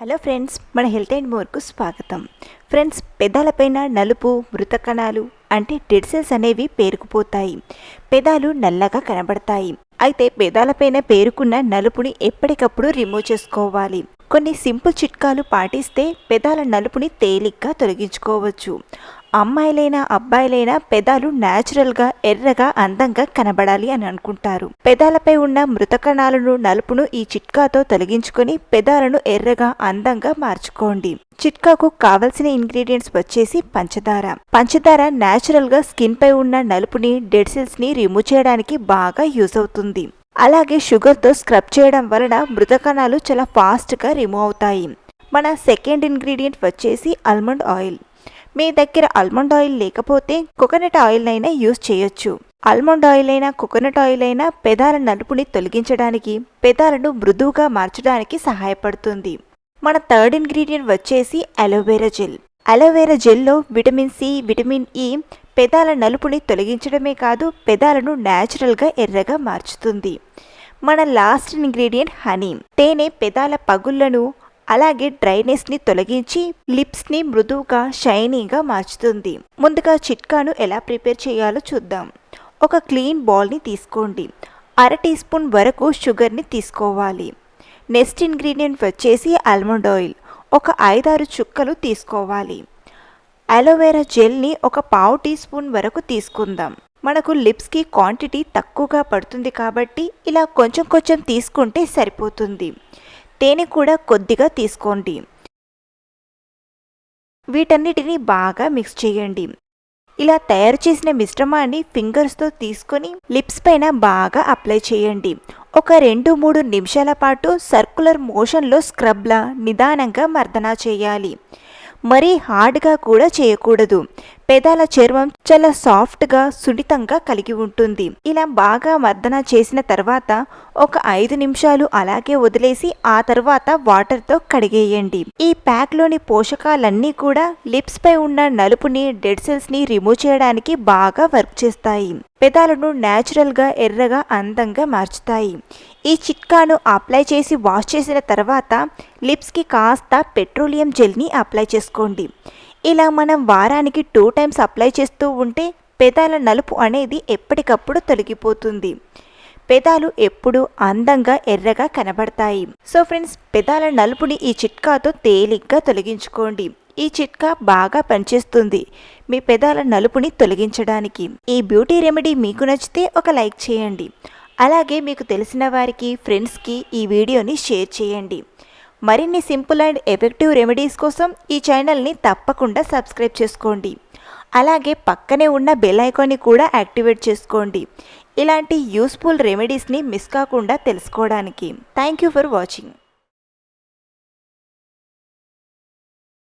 Hello friends మన health and మోర్కు స్వాగతం. ఫ్రెండ్స్ పెదాలపైన నలుపు మృత కణాలు అంటే డెడ్ సెల్స్ అనేవి పేరుకుపోతాయి. పెదాలు నల్లగా కనబడతాయి. అయితే పెదాలపైన పేరుకున్న నలుపుని ఎప్పటికప్పుడు రిమూవ్ చేసుకోవాలి. కొన్ని సింపుల్ చిట్కాలు పాటిస్తే పెదాల నలుపుని తేలిగ్గా తొలగించుకోవచ్చు. అమ్మాయిలైనా అబ్బాయిలైనా పెదాలు న్యాచురల్గా ఎర్రగా అందంగా కనబడాలి అని అనుకుంటారు. పెదాలపై ఉన్న మృతకణాలను నలుపును ఈ చిట్కాతో తొలగించుకొని పెదాలను ఎర్రగా అందంగా మార్చుకోండి. చిట్కాకు కావలసిన ఇంగ్రీడియంట్స్ వచ్చేసి పంచదార. పంచదార న్యాచురల్గా స్కిన్ పై ఉన్న నలుపుని డెడ్ సెల్స్ని రిమూవ్ చేయడానికి బాగా యూజ్ అవుతుంది. అలాగే షుగర్తో స్క్రబ్ చేయడం వలన మృతకణాలు చాలా ఫాస్ట్గా రిమూవ్ అవుతాయి. మన సెకండ్ ఇంగ్రీడియంట్ వచ్చేసి ఆల్మండ్ ఆయిల్. మీ దగ్గర ఆల్మండ్ ఆయిల్ లేకపోతే కోకోనట్ ఆయిల్ అయినా యూజ్ చేయొచ్చు. ఆల్మండ్ ఆయిల్ అయినా కోకోనట్ ఆయిల్ అయినా పెదాల నలుపుని తొలగించడానికి పెదాలను మృదువుగా మార్చడానికి సహాయపడుతుంది. మన థర్డ్ ఇంగ్రీడియంట్ వచ్చేసి aloe vera gel. Aloe vera జెల్లో vitamin C vitamin E పెదాల నలుపుని తొలగించడమే కాదు పెదాలను న్యాచురల్గా ఎర్రగా మార్చుతుంది. మన లాస్ట్ ఇంగ్రీడియంట్ హనీ. తేనె పెదాల పగుళ్ళను అలాగే డ్రైనెస్ని తొలగించి లిప్స్ని మృదువుగా షైనీగా మార్చుతుంది. ముందుగా చిట్కాను ఎలా ప్రిపేర్ చేయాలో చూద్దాం. ఒక క్లీన్ బౌల్ని తీసుకోండి. అర టీ స్పూన్ వరకు షుగర్ని తీసుకోవాలి. నెక్స్ట్ ఇంగ్రీడియంట్ వచ్చేసి ఆల్మండ్ ఆయిల్. ఒక ఐదారు చుక్కలు తీసుకోవాలి. అలోవెరా జెల్ని ఒక పావు టీ స్పూన్ వరకు తీసుకుందాం. మనకు లిప్స్కి క్వాంటిటీ తక్కువగా పడుతుంది కాబట్టి ఇలా కొంచెం కొంచెం తీసుకుంటే సరిపోతుంది. తేనె కూడా కొద్దిగా తీసుకోండి. వీటన్నిటిని బాగా మిక్స్ చేయండి. ఇలా తయారు చేసిన మిశ్రమాన్ని ఫింగర్స్తో తీసుకొని లిప్స్ పైన బాగా అప్లై చేయండి. ఒక రెండు మూడు నిమిషాల పాటు సర్కులర్ మోషన్లో స్క్రబ్లా నిదానంగా మర్దనా చేయాలి. మరీ హార్డ్గా కూడా చేయకూడదు. పెదాల చర్మం చాలా సాఫ్ట్గా సున్నితంగా కలిగి ఉంటుంది. ఇలా బాగా మర్దన చేసిన తర్వాత ఒక ఐదు నిమిషాలు అలాగే వదిలేసి ఆ తర్వాత వాటర్తో కడిగేయండి. ఈ ప్యాక్లోని పోషకాలన్నీ కూడా లిప్స్ పై ఉన్న నలుపుని డెడ్ సెల్స్ని రిమూవ్ చేయడానికి బాగా వర్క్ చేస్తాయి. పెదాలను న్యాచురల్గా ఎర్రగా అందంగా మార్చుతాయి. ఈ చిట్కాను అప్లై చేసి వాష్ చేసిన తర్వాత లిప్స్కి కాస్త పెట్రోలియం జెల్ని అప్లై చేసుకోండి. ఇలా మనం వారానికి టూ టైమ్స్ అప్లై చేస్తూ ఉంటే పెదాల నలుపు అనేది ఎప్పటికప్పుడు తొలగిపోతుంది. పెదాలు ఎప్పుడు అందంగా ఎర్రగా కనబడతాయి. సో ఫ్రెండ్స్ పెదాల నలుపుని ఈ చిట్కాతో తేలిగ్గా తొలగించుకోండి. ఈ చిట్కా బాగా పనిచేస్తుంది మీ పెదాల నలుపుని తొలగించడానికి. ఈ బ్యూటీ రెమెడీ మీకు నచ్చితే ఒక లైక్ చేయండి. అలాగే మీకు తెలిసిన వారికి ఫ్రెండ్స్కి ఈ వీడియోని షేర్ చేయండి. మరిన్ని సింపుల్ అండ్ ఎఫెక్టివ్ రెమెడీస్ కోసం ఈ ఛానల్ని తప్పకుండా సబ్స్క్రైబ్ చేసుకోండి. అలాగే పక్కనే ఉన్న బెల్ ఐకాన్ని కూడా యాక్టివేట్ చేసుకోండి. ఇలాంటి యూస్ఫుల్ రెమెడీస్ని మిస్ కాకుండా తెలుసుకోవడానికి. Thank you for watching.